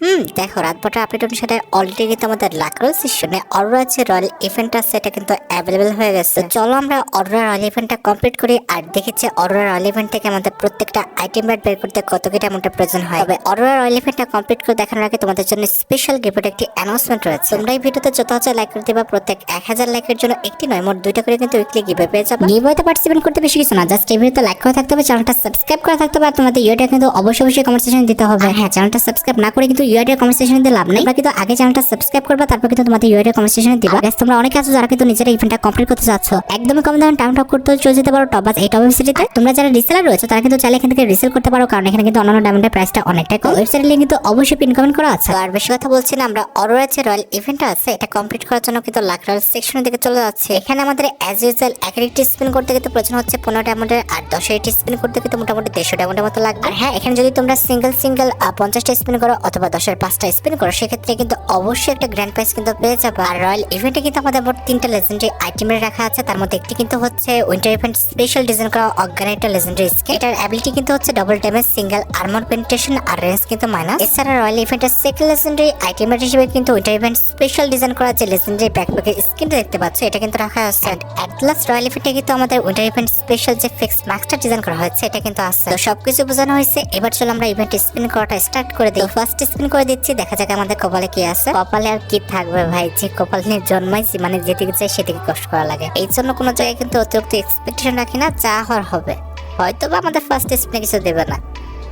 হুম দেখো রাত বারোটা আপডেট অনুসারে অলরেডি কিন্তু আমাদের লাকরোল সেশনে অরোরা যে রয়্যাল ইভেন্ট আছে এটা কিন্তু অ্যাভেলেবেল হয়ে গেছে। চলো আমরা অরোরা রয়্যাল ইভেন্টটা কমপ্লিট করি আর দেখেছি অরোরা রয়্যাল ইভেন্ট থেকে আমাদের প্রত্যেকটা আইটেম ব্যাট বের করতে কত কি অ্যামাউন্টের প্রয়োজন হয়। তবে অরোরা রয়্যাল ইভেন্টটা কমপ্লিট করে দেখানোর আগে তোমাদের জন্য স্পেশাল গিফটের একটি অ্যানাউন্সমেন্ট রয়েছে। তোমরা এই ভিডিওতে যত হচ্ছে লাইক করে দেবা প্রত্যেক এক হাজার লাইকের জন্য একটি নয় মোট দুইটা করে কিন্তু উইকলি গিভে পেয়ে যাবে। গিভওয়েতে পার্টিসিপেট করতে বেশি কিছু না জাস্ট এই ভিডিওতে লাইক করে থাকতে হবে চ্যানেলটা সাবস্ক্রাইব করা থাকতে হবে আর তোমাদের ইউটা কিন্তু অবশ্যই অবশ্যই কনভারসেশন দিতে হবে। হ্যাঁ চ্যানেলটা সাবস্ক্রাইব না করে কিন্তু ইউআইডি কনভারসেশন দিতে লাভ নেই। কিন্তু আগে চ্যানেলটা সাবস্ক্রাইব করবে তারপর কিন্তু তোমাদের ইউআইডি কনভারসেশন দিবা। Guys, তোমরা অনেকে আছো যারা কিন্তু নিজেরা ইভেন্টটা কমপ্লিট করতে চাচ্ছ একদমই কম দামে টাউন টপ করতে চলে যেতে পারো টপ বাস এই টপ ওয়েবসাইটে তোমরা যারা রিসেলার রয়েছে তারা কিন্তু চাইলে এখান থেকে রিসেল করতে পারো কারণ এখানে কিন্তু অন্যান্য ডায়মন্ডের প্রাইসটা অনেকটাই কম। ওয়েবসাইটের লিঙ্ক কিন্তু অবশ্যই পিন কমেন্ট করা আছে। আর বেশি কথা বলছি না আমরা অরোরা যে রয়্যাল ইভেন্টটা আছে এটা কমপ্লিট করার জন্য কিন্তু লাখ রয়্যাল সেকশনের দিকে চলে যাচ্ছে। এখানে আমাদের অ্যাজ ইউজুয়াল এক একটি স্পিন করতে কিন্তু প্রয়োজন হচ্ছে পনেরো ডায়মন্ডের আর দশেরটি স্পিন করতে কিন্তু মোটামুটি দেড়শো ডায়মন্ডের মতো লাগবে। আর হ্যাঁ এখানে যদি তোমরা সিঙ্গেল সিঙ্গেল পঞ্চাশটা স্পিন করো অথবা দশের পাঁচটা স্পিন করো, সেক্ষেত্রে কিন্তু অবশ্যই একটা গ্র্যান্ড প্রাইজ কিন্তু পেয়ে যাবে। আর রয়্যাল ইভেন্টে কিন্তু আমাদের মোট তিনটা লেজেন্ডারি আইটেমের রাখা আছে। তার মধ্যে একটি কিন্তু হচ্ছে উইন্টার ইভেন্ট স্পেশাল ডিজাইন করা অর্গানাইটার লেজেন্ডারি স্কিন এটার অ্যাবিলিটি কিন্তু হচ্ছে double damage single armour penetration আর রেঞ্জ কিন্তু মাইনাস এছাড়া রয়্যাল ইভেন্টের সেকেন্ড লেজেন্ডারি আইটেমের হিসেবে কিন্তু উইন্টার ইভেন্ট স্পেশাল ডিজাইন করা যে লেজেন্ডারি ব্যাকপ্যাকের স্কিনটা দেখতে পাচ্ছ, এটা কিন্তু রাখা আছে। অ্যাটলাস রয়্যাল ইভেন্টে কিন্তু আমাদের উইন্টার ইভেন্ট স্পেশাল যে ফিক্স মাস্কটা ডিজাইন করা হয়েছে, এটা কিন্তু আছে। তো সবকিছু বোঝানো হয়েছে। এবার চলো আমরা ইভেন্ট স্পিন করাটা স্টার্ট করে দিই। ফার্স্ট স্পিন করে দিচ্ছি, দেখা যাক আমাদের কপালে কি আছে। কপালে আর কি থাকবে ভাই? যে কপাল নিয়ে জন্মাইছি মানে যেদিকে চাই সেদিকে কষ্ট করা লাগে। এই জন্য কোনো জায়গায় কিন্তু অতিরিক্ত এক্সপেকটেশন রাখি না, যা হওয়ার হবে। হয়তো বা আমাদের ফার্স্ট স্পিনে কিছু দেবে না।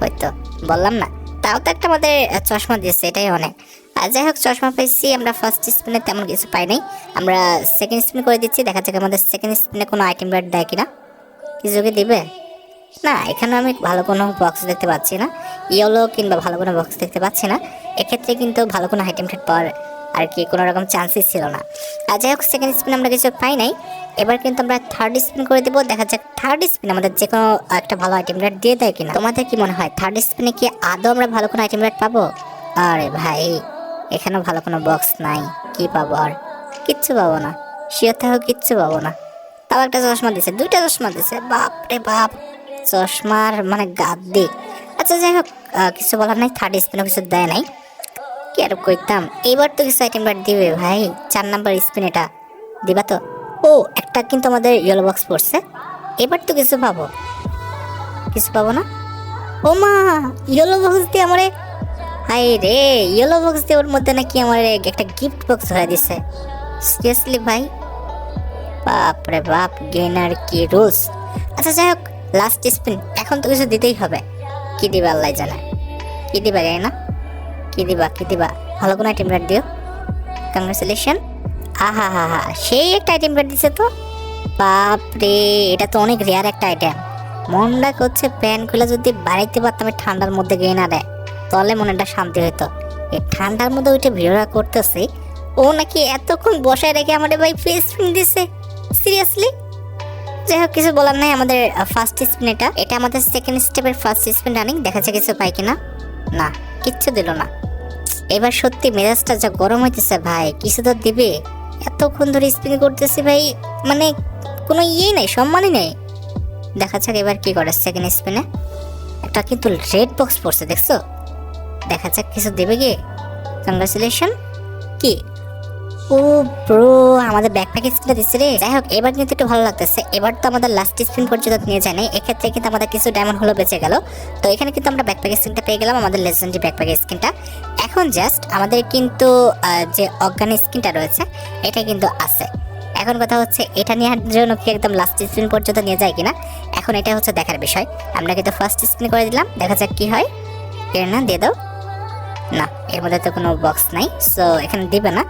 হয়তো, বললাম না। তাও তো একটা আমাদের চশমা দিয়েছে, এটাই অনেক। আর যাই হোক, চশমা পেয়েছি, আমরা ফার্স্ট স্পিনে তেমন কিছু পাই নাই। আমরা সেকেন্ড স্পিন করে দিচ্ছি, দেখা যাক আমাদের সেকেন্ড স্পিনে কোনো আইটেম ব্যাট দেয় কিনা। কিছু কি দিবে? না, এখানে আমি ভালো কোনো বক্স দেখতে পাচ্ছি না। ইয়েলো কিংবা ভালো কোনো বক্স দেখতে পাচ্ছি না। এক্ষেত্রে কিন্তু ভালো কোনো আইটেম ঠেট পাওয়ার আর কি কোনো রকম চান্সই ছিল না। আর যাই হোক সেকেন্ড স্পিন আমরা কিছু পাই নাই। এবার কিন্তু আমরা থার্ড স্পিন করে দেবো। দেখা যাক থার্ড স্পিন আমাদের যে কোনো একটা ভালো আইটেম রেট দিয়ে দেয় কিনা। তোমাদের কি মনে হয় থার্ড স্পিনে কি আদৌ আমরা ভালো কোনো আইটেম রেট পাবো? আরে ভাই, এখানেও ভালো কোনো বক্স নাই। কি পাবো আর? কিচ্ছু পাবো না। শিওর থাকো, কিচ্ছু পাবো না। তাও একটা চশমা দিছে, দুইটা চশমা দিছে। বাপ রে বাপ। চশমার মানে গাদ্দি। আচ্ছা যাই হোক কিছু বলার নাই থার্ড স্পিনও কিছু দেয় নাই। কি আর কইতাম? এইবার তো কিছু আইটেম বার দিবে ভাই। চার নাম্বার স্পিন এটা। দিবা তো? ও, একটা কিন্তু আমাদের ইয়েলো বক্স পড়ছে। এবার তো কিছু পাবো। কিছু পাবো না? ও মা ইয়েলো বক্স দিয়ে আমারে হাই রে ইয়েলো বক্স দিয়ে ওর মধ্যে নাকি আমার একটা গিফট বক্স ধরে দিছে। সিরিয়াসলি ভাই? বাপ রে বাপ গেনার কি রুলস আচ্ছা যাই হোক লাস্ট স্পিন এখন তো কিছু দিতেই হবে। কি দিবা আল্লাহ জানে। কি দিবা গাই না? কি দিবা কি দিবা? ভালো কোনো আইটেম রেট দিও। কংগ্রেচুলেশন আহা হা হা সেই একটা আইটেম রেট দিছে তো? বাপরে, এটা তো অনেক রেয়ার একটা আইটেম মনটা করছে, প্যান খুলে যদি বাড়াইতে পারতাম ঠান্ডার মধ্যে গিয়ে না দেয় তাহলে মনেটা শান্তি হইতো। এই ঠান্ডার মধ্যে ওইটা ভিড়া করতেছি। ও নাকি এতক্ষণ বসায় রেখে আমাদের ভাই ফেস দিছে। সিরিয়াসলি যাই হোক, কিছু বলার নাই, আমাদের ফার্স্ট স্পিন এটা। এটা আমাদের সেকেন্ড স্টেপের ফার্স্ট স্পিন রানিং দেখা যায় কিছু পাই কিনা। না, কিচ্ছু দিল না। এবার সত্যি মেজাজটা যা গরম হইতেছে ভাই, কিছু তো দিবে। এতক্ষণ ধরে স্পিন করতেছি ভাই মানে কোনো ইয়েই নেই, সম্মানই নেই। দেখা যাক এবার কি করে সেকেন্ড স্পিনে একটা কিন্তু রেড বক্স পড়ছে, দেখছ? দেখা যাক কিছু দেবে কি? কংগ্রাচুলেশন কি? ও ব্রো আমাদের ব্যাকপ্যাক স্পিনটা দিচ্ছে রে। যাই হোক, এবার কিন্তু একটু ভালো লাগতেছে। এবার তো আমাদের লাস্ট স্পিন পর্যন্ত নিয়ে যায় নাই এক্ষেত্রে কিন্তু আমাদের কিছু ডায়মন্ড হলো বেঁচে গেল। তো এখানে কিন্তু আমরা ব্যাকপ্যাক স্কিনটা পেয়ে গেলাম, আমাদের লেজেন্ডারি ব্যাকপ্যাক স্কিনটা এখন জাস্ট আমাদের কিন্তু যে অজ্ঞান স্কিনটা রয়েছে, এটা কিন্তু আছে। এখন কথা হচ্ছে, এটা নেওয়ার জন্য কি একদম লাস্ট স্পিন পর্যন্ত নিয়ে যায় কিনা? এখন এটা হচ্ছে দেখার বিষয়। আমরা কিন্তু ফার্স্ট স্পিন করে দিলাম, দেখা যাক কি হয়। কেন না, দিয়ে দাও। না, এর মধ্যে তো কোনো বক্স নাই সো এখানে দিবে না।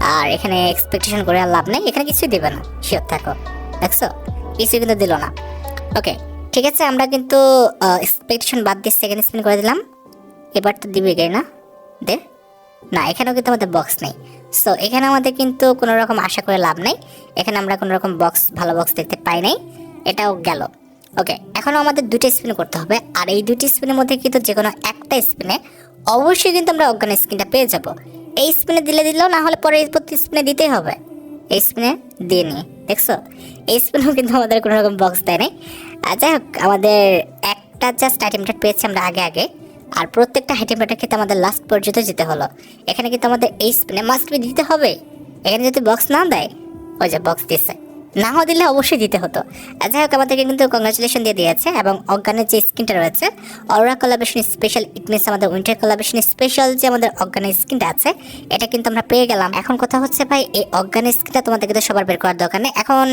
আর এখানে এক্সপেকটেশন করে আর লাভ নেই, এখানে কিছুই দিবে না। শিওর থাকো। দেখছ? কিছু কিন্তু দিল না। ওকে ঠিক আছে, আমরা কিন্তু এক্সপেকটেশন বাদ দিয়ে সেকেন্ড স্পিন করে দিলাম। এবার তো দিবে গাই না? দে। না, এখানেও কিন্তু আমাদের বক্স নেই। সো এখানে আমাদের কিন্তু কোনো রকম আশা করে লাভ নেই। এখানে আমরা কোনো রকম বক্স ভালো বক্স দেখতে পাই নাই। এটাও গেল। ওকে এখনও আমাদের দুটো স্পিন করতে হবে। আর এই দুটি স্পিনের মধ্যে কিন্তু যে কোনো একটা স্পিনে অবশ্যই কিন্তু আমরা অজ্ঞান স্পিনটা পেয়ে যাব। এই স্পিনে দিলে দিলেও না হলে পরে প্রতি স্পিনে দিতেই হবে। এই স্পিনে দিয়ে নিই, দেখছ? এই স্পিনেও কিন্তু আমাদের কোনো রকম বক্স দেয় নাই। আর যাই হোক, আমাদের একটা জাস্ট আইটেমটা পেয়েছি আমরা আগে আগে। আর প্রত্যেকটা আইটেমটা খেতে আমাদের লাস্ট পর্যন্ত যেতে হলো। এখানে কিন্তু আমাদের এই স্পিনে মাস্ট বি দিতে হবে। এখানে যদি বক্স না দেয়, ওই যে বক্স দিছে নাও দিলে অবশ্যই দিতে হতো। যাই হোক, আমাদেরকে কিন্তু কংগ্রাচুলেশন দিয়ে দিয়েছে এবং অজ্ঞানের যে স্কিনটা রয়েছে aura collaboration special it means আমাদের উইন্টার কোলাবেশন স্পেশাল যে আমাদের অজ্ঞানের স্কিনটা আছে, এটা কিন্তু আমরা পেয়ে গেলাম। এখন কথা হচ্ছে, ভাই, এই অজ্ঞানের স্কিনটা তোমাদের কিন্তু সবার বের করার দরকার নেই। এখন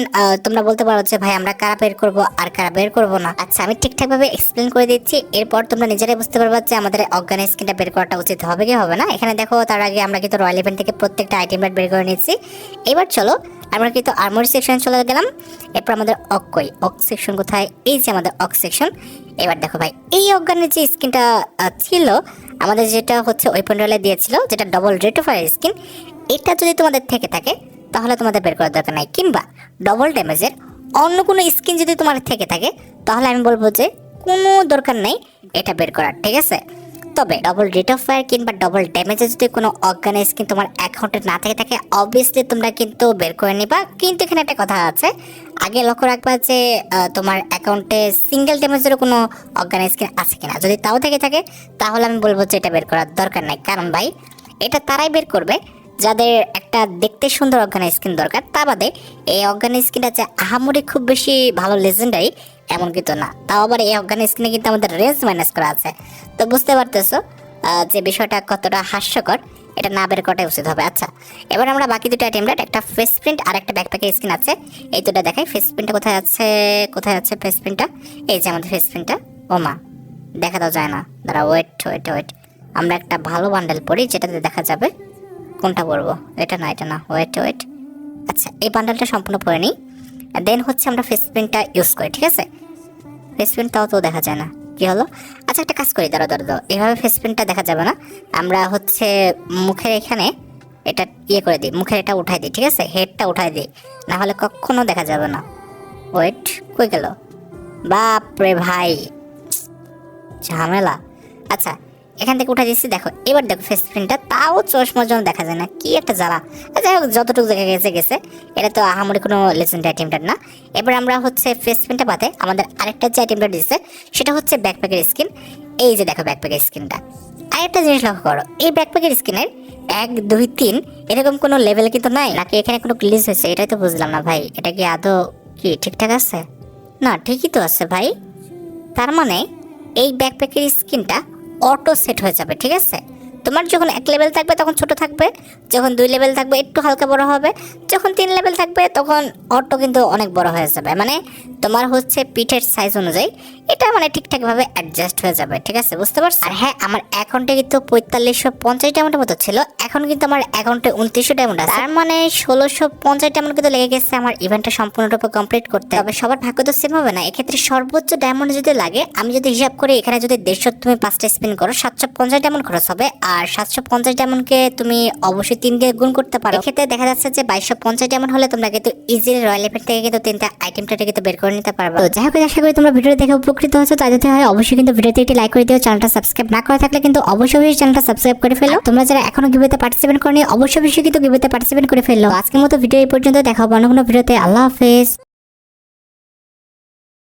তোমরা বলতে পারো যে, ভাই, আমরা কারা বের করব আর কারা বের করব না? আচ্ছা আমি ঠিকঠাকভাবে এক্সপ্লেন করে দিচ্ছি। এরপর তোমরা নিজেরাই বুঝতে পারবা যে, আমাদের অজ্ঞানের স্কিনটা বের করাটা উচিত হবে কি হবে না। এখানে দেখো, তার আগে আমরা কিন্তু রয়্যাল ইভেন্ট থেকে প্রত্যেকটা আইটেম বের করে নিচ্ছি এবার চলো আমরা কিন্তু আর্মোরি সেকশন চলে গেলাম। এরপর আমাদের অক্ষয়। অক সেকশন কোথায়? এই যে আমাদের অক সেকশন এবার দেখো ভাই, এই অজ্ঞানের যে স্কিনটা ছিল, আমাদের যেটা হচ্ছে ওয়েপন রয়েলে দিয়েছিল, যেটা double rate of fire skin এটা যদি তোমাদের থেকে থাকে, তাহলে তোমাদের বের করার দরকার নাই। কিংবা ডবল ড্যামেজের অন্য কোনো স্কিন যদি তোমার থেকে থাকে, তাহলে আমি বলব যে কোনো দরকার নেই এটা বের করার, ঠিক আছে? তবে ডবল রেট অফ ফায়ার কিংবা ডবল ড্যামেজে যদি কোনো অর্গানাইজ স্কিন তোমার অ্যাকাউন্টে না থেকে থাকে অবভিয়াসলি তোমরা কিন্তু বের করে নিবা। কিন্তু এখানে একটা কথা আছে, আগে লক্ষ্য রাখবা যে তোমার অ্যাকাউন্টে সিঙ্গেল ড্যামেজেরও কোনো অর্গানাইজ আছে কিনা। যদি তাও থেকে থাকে, তাহলে আমি বলব যে এটা বের করার দরকার নাই। কারণ ভাই, এটা তারাই বের করবে। যাদের একটা দেখতে সুন্দর অর্গানাইজ স্কিন দরকার, তা বাদে এই অর্গানাইজ স্কিনটা যে আহামরি খুব বেশি ভালো লেজেন্ডারি এমন কিন্তু না। তাও আবার এই স্কিনে কিন্তু আমাদের রেঞ্জ মাইনাস করা আছে। তো বুঝতে পারতেছো যে বিষয়টা কতটা হাস্যকর, এটা না বের করাটাই উচিত হবে। আচ্ছা এবার আমরা বাকি দুটো আইটেম একটা ফেস প্রিন্ট আর একটা ব্যাকপ্যাকের স্কিন আছে। এই দুটো দেখাই ফেস প্রিন্টটা কোথায় আছে কোথায় আছে ফেস প্রিন্টটা এই যে আমাদের ফেস প্রিন্টটা ও মা দেখা দাও যায় না। দাঁড়া ওয়েট ওয়েট ওয়েট আমরা একটা ভালো বান্ডেল পড়ি যেটাতে দেখা যাবে কোনটা পরবো। এটা না এটা না ওয়েট ওয়েট আচ্ছা এই বান্ডেলটা সম্পূর্ণ পরে নিই। দেন হচ্ছে আমরা ফেস প্রিন্টটা ইউজ করি, ঠিক আছে? ফেস প্রিন্ট তাও তো দেখা যায় না। কি হলো? আচ্ছা একটা কাজ করি দাঁড়ো দাঁড়ো দাও এভাবে ফেসপ্রিন্টটা দেখা যাবে না। আমরা হচ্ছে মুখের এখানে এটা ইয়ে করে দিই, মুখের এটা উঠাই দিই, ঠিক আছে? হেডটা উঠাই দিই। নাহলে কখনো দেখা যাবে না। ওয়েট কই গেল? বাপরে ভাই, ঝামেলা। আচ্ছা এখান থেকে উঠে দিচ্ছি, দেখো, এবার দেখো ফেস প্রিন্টটা তাও চশমার জন্য দেখা যায় না, কি একটা জ্বালা। যাই হোক, যতটুকু দেখা গেছে গেছে। এটা তো আহামরি কোনো লেজেন্ড আইটেমটা না। এবার আমরা হচ্ছে ফেস প্রিন্টটা বাদে আমাদের আরেকটা যে আইটেমটা দিচ্ছে সেটা হচ্ছে ব্যাকপ্যাকের স্কিন এই যে দেখো ব্যাকপ্যাকের স্কিনটা আরেকটা জিনিস লক্ষ্য করো, এই ব্যাকপ্যাকের স্কিনের এক, দুই, তিন, এরকম কোনো লেভেল কিন্তু নাই। নাকি এখানে কোনো গ্লিজ হয়েছে, এটাই তো বুঝলাম না ভাই। এটা কি আদৌ কি ঠিকঠাক আছে? না, ঠিকই তো আছে ভাই। তার মানে এই ব্যাকপ্যাকের স্কিনটা অটো সেট হয়ে যাবে, ঠিক আছে? তোমার যখন এক লেভেল থাকবে তখন ছোট থাকবে, যখন দুই লেভেল থাকবে একটু হালকা বড় হবে, যখন তিন লেভেল থাকবে তখন অটো কিন্তু অনেক বড় হয়ে যাবে। মানে তোমার হচ্ছে পিঠের সাইজ অনুযায়ী এটা মানে ঠিকঠাকভাবে অ্যাডজাস্ট হয়ে যাবে, ঠিক আছে? বুঝতে পারছ? আর হ্যাঁ আমার অ্যাকাউন্টে কিন্তু পঁয়তাল্লিশশো পঞ্চাশ ডায়মন্ডের মতো ছিল। এখন কিন্তু আমার অ্যাকাউন্টে উনত্রিশশো ডায়মন্ড আছে। তার মানে ষোলোশো পঞ্চাশ ডায়মন্ড কিন্তু লেগে গেছে আমার ইভেন্টটা সম্পূর্ণরূপে কমপ্লিট করতে। তবে সবার ভাগ্য তো সেম হবে না। এক্ষেত্রে সর্বোচ্চ ডায়মন্ড যদি লাগে, আমি যদি হিসাব করি, এখানে যদি দেড়শো তুমি পাঁচটা স্পিন করো, সাতশো পঞ্চাশ ডায়মন্ড খরচ হবে। আর সাতশো পঞ্চাশ ডায়মন্ডকে তুমি অবশ্যই তিন দিয়ে গুণ করতে পারো। এক্ষেত্রে দেখা যাচ্ছে যে বাইশশো পঞ্চাশ ডায়মন্ড হলে তোমরা কিন্তু ইজিলি রয়্যাল ইভেন্ট থেকে কিন্তু তিনটা আইটেমটা কিন্তু বের করে নিতে পারবে। তো যাই হোক, আশা করি তোমরা ভিডিও দেখে উপকৃত হচ্ছে তাই যদি হয়, অবশ্যই কিন্তু ভিডিওতে একটি লাইক করে দিও। চ্যানেলটা সাবস্ক্রাইব না করে থাকলে কিন্তু অবশ্যই অবশ্যই চ্যানেলটা সাবস্ক্রাইব করে ফেলো। তোমরা যারা এখনও গিভেতে পার্টিসিপেট করনি, অবশ্যই অবশ্যই কিন্তু গিভেতে পার্টিসিপেট করে ফেলো। আজকের মতো ভিডিও এই পর্যন্ত, দেখা হবে অন্য কোনো ভিডিওতে আল্লাহ হাফেজ।